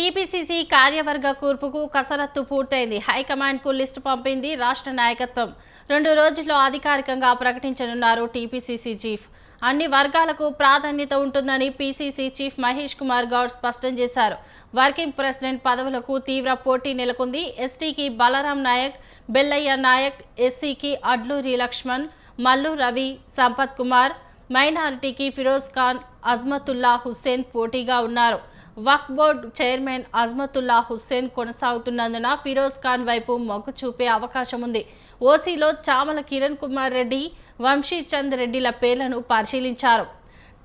TPCC కార్యవర్గ కూర్పుకు కసరత్తు పూర్తయింది. హైకమాండ్కు లిస్టు పంపింది రాష్ట్ర నాయకత్వం. రెండు రోజుల్లో అధికారికంగా ప్రకటించనున్నారు టీపీసీసీ చీఫ్. అన్ని వర్గాలకు ప్రాధాన్యత ఉంటుందని పీసీసీ చీఫ్ మహేష్ కుమార్ గౌడ్ స్పష్టం చేశారు. వర్కింగ్ ప్రెసిడెంట్ పదవులకు తీవ్ర పోటీ నెలకొంది. ఎస్టీకి బలరాం నాయక్ బెల్లయ్య నాయక్ ఎస్సీకి అడ్లూరి లక్ష్మణ్ మల్లు రవి సంపత్ కుమార్ మైనారిటీకి ఫిరోజ్ ఖాన్ అజ్మతుల్లా హుస్సేన్ పోటీగా ఉన్నారు. వక్ఫ్ బోర్డు చైర్మన్ అజ్మతుల్లా హుస్సేన్ కొనసాగుతున్నందున ఫిరోజ్ ఖాన్ వైపు మొగ్గు చూపే అవకాశం ఉంది. ఓసీలో చామల కిరణ్ కుమార్ రెడ్డి వంశీచంద్ రెడ్డిల పేర్లను పరిశీలించారు.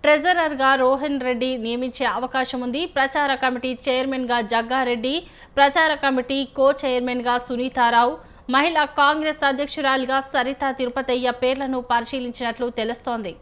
ట్రెజరర్గా రోహన్ రెడ్డి నియమించే అవకాశం ఉంది. ప్రచార కమిటీ చైర్మన్గా జగ్గారెడ్డి ప్రచార కమిటీ కో చైర్మన్గా సునీతారావు మహిళా కాంగ్రెస్ అధ్యక్షురాలిగా సరిత తిరుపతయ్య పేర్లను పరిశీలించినట్లు తెలుస్తోంది.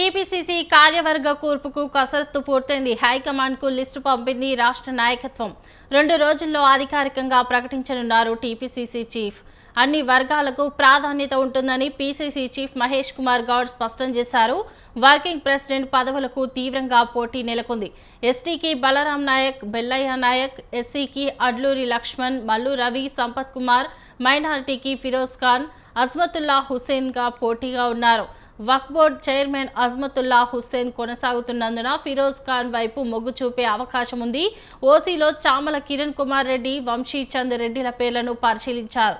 టీపీసీసీ కార్యవర్గ కూర్పుకు కసరత్తు పూర్తయింది. హైకమాండ్కు లిస్టు పంపింది రాష్ట్ర నాయకత్వం. రెండు రోజుల్లో అధికారికంగా ప్రకటించనున్నారు టీపీసీసీ చీఫ్. అన్ని వర్గాలకు ప్రాధాన్యత ఉంటుందని పీసీసీ చీఫ్ మహేష్ కుమార్ గౌడ్ స్పష్టం చేశారు. వర్కింగ్ ప్రెసిడెంట్ పదవులకు తీవ్రంగా పోటీ నెలకొంది. ఎస్టీకి బలరాం నాయక్ బెల్లయ్య నాయక్ ఎస్సీకి అడ్లూరి లక్ష్మణ్ మల్లు రవి సంపత్ కుమార్ మైనారిటీకి ఫిరోజ్ ఖాన్ అజ్మతుల్లా హుసేన్గా పోటీగా ఉన్నారు. వక్ బోర్డ్ చైర్మన్ అజ్మతుల్లా హుస్సేన్ కొనసాగుతున్నందున ఫిరోజ్ ఖాన్ వైపు మొగ్గు చూపే అవకాశం ఉంది. ఓసీలో చామల కిరణ్ కుమార్ రెడ్డి వంశీ చంద్ రెడ్డిల పేర్లను పరిశీలించారు.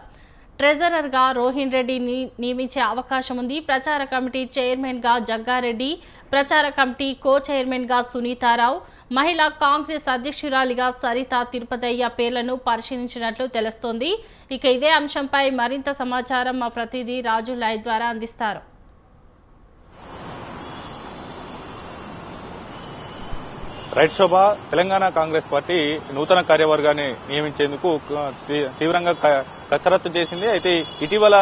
ట్రెజరర్గా రోహిన్ రెడ్డిని నియమించే అవకాశం ఉంది. ప్రచార కమిటీ చైర్మన్గా జగ్గారెడ్డి ప్రచార కమిటీ కో చైర్మన్గా సునీతారావు మహిళా కాంగ్రెస్ అధ్యక్షురాలిగా సరిత తిరుపతయ్య పేర్లను పరిశీలించినట్లు తెలుస్తోంది. ఇక ఇదే అంశంపై మరింత సమాచారం మా ప్రతినిధి రాజు లైవ్ ద్వారా అందిస్తారు. రైట్ శోభ తెలంగాణ కాంగ్రెస్ పార్టీ నూతన కార్యవర్గాన్ని నియమించేందుకు తీ- తీవ్రంగా క- కసరత్తు చేసింది. అయితే ఇటీవల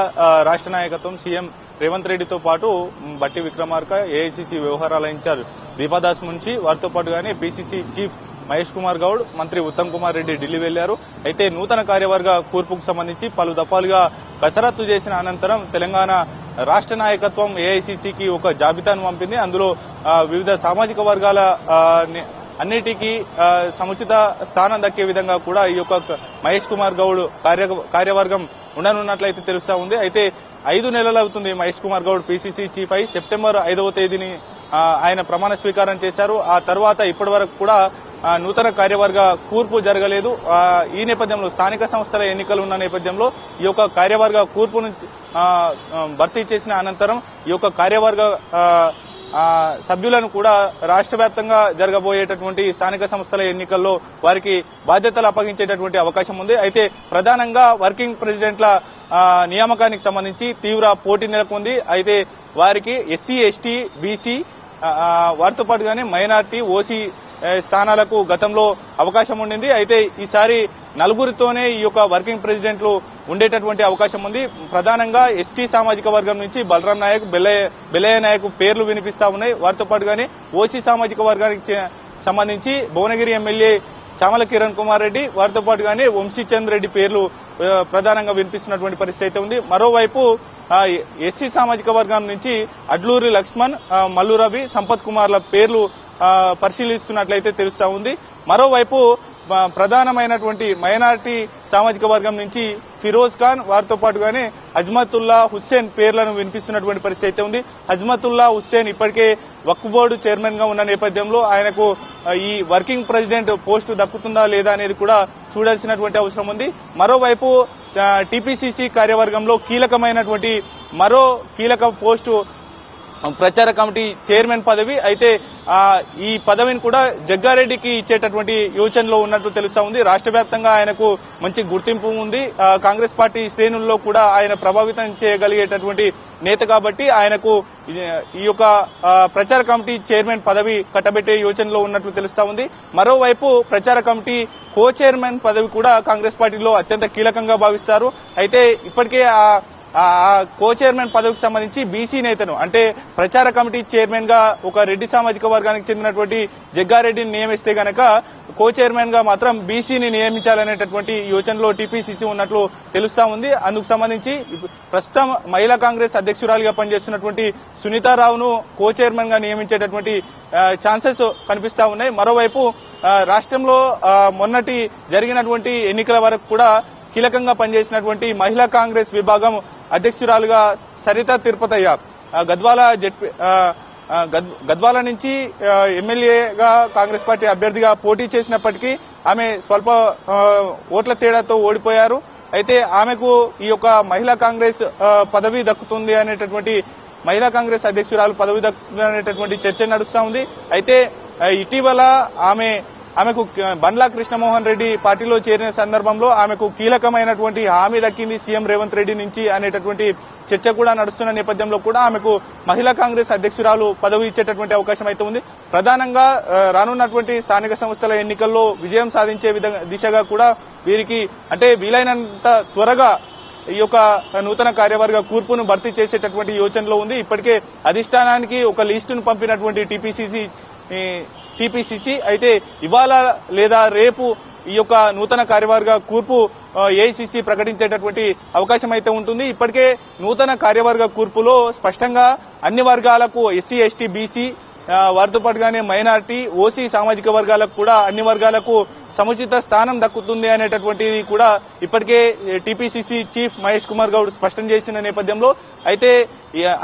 రాష్ట్ర నాయకత్వం సీఎం రేవంత్ రెడ్డితో పాటు బట్టి విక్రమార్క ఏఐసీసీ వ్యవహారాల ఇన్ఛార్జ్ దీపాదాస్ మున్షి వారితో పాటుగానే పీసీసీ చీఫ్ మహేష్ కుమార్ గౌడ్ మంత్రి ఉత్తమ్ కుమార్ రెడ్డి ఢిల్లీ వెళ్ళారు అయితే నూతన కార్యవర్గ కూర్పుకు సంబంధించి పలు దఫాలుగా కసరత్తు చేసిన అనంతరం తెలంగాణ రాష్ట్ర నాయకత్వం ఏఐసీసీకి ఒక జాబితాను పంపింది. అందులో వివిధ సామాజిక వర్గాల అన్నిటికీ సముచిత స్థానం దక్కే విధంగా కూడా ఈ యొక్క మహేష్ కుమార్ గౌడ్ కార్య కార్యవర్గం ఉండనున్నట్లయితే తెలుస్తా ఉంది. అయితే ఐదు నెలలు అవుతుంది మహేష్ కుమార్ గౌడ్ పీసీసీ చీఫ్ అయి. సెప్టెంబర్ ఐదవ తేదీని ఆయన ప్రమాణ స్వీకారం చేశారు. ఆ తర్వాత ఇప్పటి వరకు కూడా నూతన కార్యవర్గ కూర్పు జరగలేదు. ఈ నేపథ్యంలో స్థానిక సంస్థల ఎన్నికలు ఉన్న నేపథ్యంలో ఈ యొక్క కార్యవర్గ కూర్పును భర్తీ చేసిన అనంతరం ఈ యొక్క కార్యవర్గ సభ్యులను కూడా రాష్ట్ర వ్యాప్తంగా జరగబోయేటటువంటి స్థానిక సంస్థల ఎన్నికల్లో వారికి బాధ్యతలు అప్పగించేటటువంటి అవకాశం ఉంది. అయితే ప్రధానంగా వర్కింగ్ ప్రెసిడెంట్ల నియామకానికి సంబంధించి తీవ్ర పోటీ నెలకొంది. అయితే వారికి ఎస్సీ ఎస్టీ బీసీ వారితో పాటుగానే మైనార్టీ ఓసీ స్థానాలకు గతంలో అవకాశం ఉండింది. అయితే ఈసారి నలుగురితోనే ఈ యొక్క వర్కింగ్ ప్రెసిడెంట్లు ఉండేటటువంటి అవకాశం ఉంది. ప్రధానంగా ఎస్టీ సామాజిక వర్గం నుంచి బలరాం నాయక్ బెల్లయ్య బెల్లయ్య నాయక్ పేర్లు వినిపిస్తా ఉన్నాయి. వారితో పాటుగానే ఓసీ సామాజిక వర్గానికి సంబంధించి భువనగిరి ఎమ్మెల్యే చామల కిరణ్ కుమార్ రెడ్డి వారితో పాటుగానే వంశీచంద్ రెడ్డి పేర్లు ప్రధానంగా వినిపిస్తున్నటువంటి పరిస్థితి అయితే ఉంది. మరోవైపు ఎస్సీ సామాజిక వర్గం నుంచి అడ్లూరి లక్ష్మణ్ మల్లు రవి సంపత్ కుమార్ల పేర్లు పరిశీలిస్తున్నట్లయితే తెలుస్తా ఉంది. మరోవైపు ప్రధానమైనటువంటి మైనారిటీ సామాజిక వర్గం నుంచి ఫిరోజ్ ఖాన్ వారితో పాటుగానే అజ్మతుల్లా హుస్సేన్ పేర్లను వినిపిస్తున్నటువంటి పరిస్థితి అయితే ఉంది. అజ్మతుల్లా హుస్సేన్ ఇప్పటికే వక్ఫ్ బోర్డు చైర్మన్గా ఉన్న నేపథ్యంలో ఆయనకు ఈ వర్కింగ్ ప్రెసిడెంట్ పోస్టు దక్కుతుందా లేదా అనేది కూడా చూడాల్సినటువంటి అవసరం ఉంది. మరోవైపు టీపీసీసీ కార్యవర్గంలో కీలకమైనటువంటి మరో కీలక పోస్టు ప్రచార కమిటీ చైర్మన్ పదవి అయితే ఈ పదవిని కూడా జగ్గారెడ్డికి ఇచ్చేటటువంటి యోచనలో ఉన్నట్లు తెలుస్తా ఉంది. రాష్ట్ర వ్యాప్తంగా ఆయనకు మంచి గుర్తింపు ఉంది. కాంగ్రెస్ పార్టీ శ్రేణుల్లో కూడా ఆయన ప్రభావితం చేయగలిగేటటువంటి నేత కాబట్టి ఆయనకు ఈ- యొక్క ప్రచార కమిటీ చైర్మన్ పదవి కట్టబెట్టే యోచనలో ఉన్నట్లు తెలుస్తా ఉంది. మరోవైపు ప్రచార కమిటీ కో చైర్మన్ పదవి కూడా కాంగ్రెస్ పార్టీలో అత్యంత కీలకంగా భావిస్తారు. అయితే ఇప్పటికే ఆ కో చైర్మన్ పదవికి సంబంధించి బీసీ నేతను అంటే ప్రచార కమిటీ చైర్మన్గా ఒక రెడ్డి సామాజిక వర్గానికి చెందినటువంటి జగ్గారెడ్డిని నియమిస్తే గనక కో చైర్మన్గా మాత్రం బీసీని నియమించాలనేటటువంటి యోచనలో టీపీసీసీ ఉన్నట్లు తెలుస్తా ఉంది. అందుకు సంబంధించి ప్రస్తుతం మహిళా కాంగ్రెస్ అధ్యక్షురాలిగా పనిచేస్తున్నటువంటి సునీతారావును కో చైర్మన్గా నియమించేటటువంటి ఛాన్సెస్ కనిపిస్తా ఉన్నాయి. మరోవైపు రాష్ట్రంలో మొన్నటి జరిగినటువంటి ఎన్నికల వరకు కూడా కీలకంగా పనిచేసినటువంటి మహిళా కాంగ్రెస్ విభాగం అధ్యక్షురాలుగా సరిత తిరుపతయ్య గద్వాల జెడ్పీ గద్- గద్వాల నుంచి ఎమ్మెల్యేగా కాంగ్రెస్ పార్టీ అభ్యర్థిగా పోటీ చేసినప్పటికీ ఆమె స్వల్ప ఓట్ల తేడాతో ఓడిపోయారు. అయితే ఆమెకు ఈ యొక్క మహిళా కాంగ్రెస్ పదవి దక్కుతుంది అనేటటువంటి మహిళా కాంగ్రెస్ అధ్యక్షురాలు పదవి దక్కుతుంది అనేటటువంటి చర్చ నడుస్తూ ఉంది. అయితే ఇటీవల ఆమె ఆమెకు బండ్లా కృష్ణమోహన్ రెడ్డి పార్టీలో చేరిన సందర్భంలో ఆమెకు కీలకమైనటువంటి హామీ దక్కింది సీఎం రేవంత్ రెడ్డి నుంచి అనేటటువంటి చర్చ కూడా నడుస్తున్న నేపథ్యంలో కూడా ఆమెకు మహిళా కాంగ్రెస్ అధ్యక్షురాలు పదవి ఇచ్చేటటువంటి అవకాశం అయితే ఉంది. ప్రధానంగా రానున్నటువంటి స్థానిక సంస్థల ఎన్నికల్లో విజయం సాధించే విధంగా దిశగా కూడా వీరికి అంటే వీలైనంత త్వరగా ఈ యొక్క నూతన కార్యవర్గ కూర్పును భర్తీ చేసేటటువంటి యోచనలో ఉంది. ఇప్పటికే అధిష్టానానికి ఒక లిస్టును పంపినటువంటి టీపీసీసీ టీపీసీసీ అయితే ఇవాళ లేదా రేపు ఈ యొక్క నూతన కార్యవర్గ కూర్పు ఏఐసిసి ప్రకటించేటటువంటి అవకాశం అయితే ఉంటుంది. ఇప్పటికే నూతన కార్యవర్గ కూర్పులో స్పష్టంగా అన్ని వర్గాలకు ఎస్సీ ఎస్టీ బీసీ వారితో పాటుగానే మైనార్టీ ఓసీ సామాజిక వర్గాలకు కూడా అన్ని వర్గాలకు సముచిత స్థానం దక్కుతుంది అనేటటువంటిది కూడా ఇప్పటికే టీపీసీసీ చీఫ్ మహేష్ కుమార్ గౌడ్ స్పష్టం చేసిన నేపథ్యంలో అయితే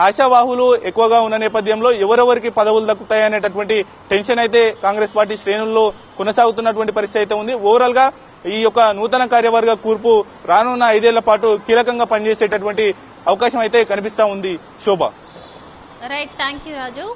ఆశావాహులు ఎక్కువగా ఉన్న నేపథ్యంలో ఎవరెవరికి పదవులు దక్కుతాయి అనేటటువంటి టెన్షన్ అయితే కాంగ్రెస్ పార్టీ శ్రేణుల్లో కొనసాగుతున్నటువంటి పరిస్థితి అయితే ఉంది. ఓవరాల్గా ఈ యొక్క నూతన కార్యవర్గ కూర్పు రానున్న ఐదేళ్ళ పాటు కీలకంగా పనిచేసేటటువంటి అవకాశం అయితే కనిపిస్తా ఉంది. Shobha. Right thank you Raju